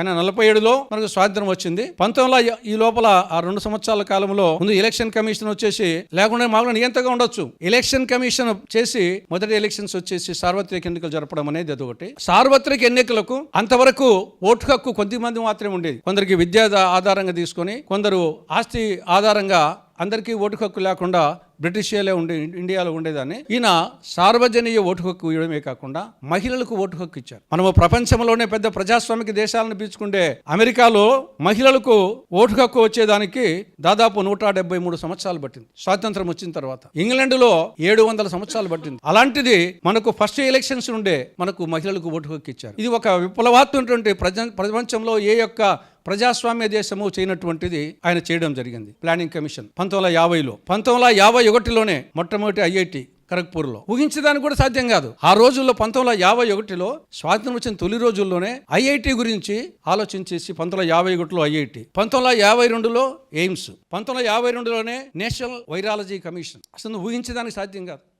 కానీ నలభై ఏడులో మనకు స్వాతంత్రం వచ్చింది. పంతొమ్మిది ఈ లోపల ఆ రెండు సంవత్సరాల కాలంలో ముందు ఎలక్షన్ కమిషన్ వచ్చేసి లేకుండా మామూలుగా నియంత్రగా ఉండొచ్చు. ఎలక్షన్ కమిషన్ చేసి మొదటి ఎలక్షన్స్ వచ్చేసి సార్వత్రిక ఎన్నికలు జరపడం అనేది ఒకటి సార్వత్రిక ఎన్నికలకు అంతవరకు ఓటు హక్కు కొద్ది మంది మాత్రమే ఉండేది. కొందరికి విద్యా ఆధారంగా తీసుకొని కొందరు ఆస్తి ఆధారంగా అందరికీ ఓటు హక్కు లేకుండా బ్రిటిషియాలే ఉండే ఇండియాలో ఉండేదాన్ని. ఈయన సార్వజనీయ ఓటు హక్కు ఇవ్వడమే కాకుండా మహిళలకు ఓటు హక్కు ఇచ్చారు. మనము ప్రపంచంలోనే పెద్ద ప్రజాస్వామిక దేశాలను పీల్చుకుంటే అమెరికాలో మహిళలకు ఓటు హక్కు వచ్చేదానికి దాదాపు నూట డెబ్బై మూడు సంవత్సరాలు పట్టింది. స్వాతంత్రం వచ్చిన తర్వాత. ఇంగ్లాండ్లో ఏడు వందల సంవత్సరాలు పట్టింది. అలాంటిది మనకు ఫస్ట్ ఎలక్షన్స్ నుండే మనకు మహిళలకు ఓటు హక్కు ఇచ్చారు. ఇది ఒక విప్లవాత్మకటువంటి ప్రజ ప్రపంచంలో ఏ యొక్క ప్రజాస్వామ్య దేశము చేయనటువంటిది ఆయన చేయడం జరిగింది. ప్లానింగ్ కమిషన్ పంతొమ్మిది వందల యాభైలో. పంతొమ్మిది వందల యాభై ఒకటిలోనే మొట్టమొదటి ఐఐటి ఖరగ్పూర్లో. ఊహించడానికి కూడా సాధ్యం కాదు. ఆ రోజుల్లో పంతొమ్మిది వందల యాభై ఒకటిలో స్వాతంత్రం వచ్చిన తొలి రోజుల్లోనే ఐఐటి గురించి ఆలోచించేసి పంతొమ్మిది వందల యాభై ఒకటిలో ఐఐటి. పంతొమ్మిది వందల యాభై రెండులో ఎయిమ్స్. పంతొమ్మిది వందల యాభై రెండులోనే నేషనల్ వైరాలజీ కమిషన్. అసలు ఊహించడానికి సాధ్యం కాదు.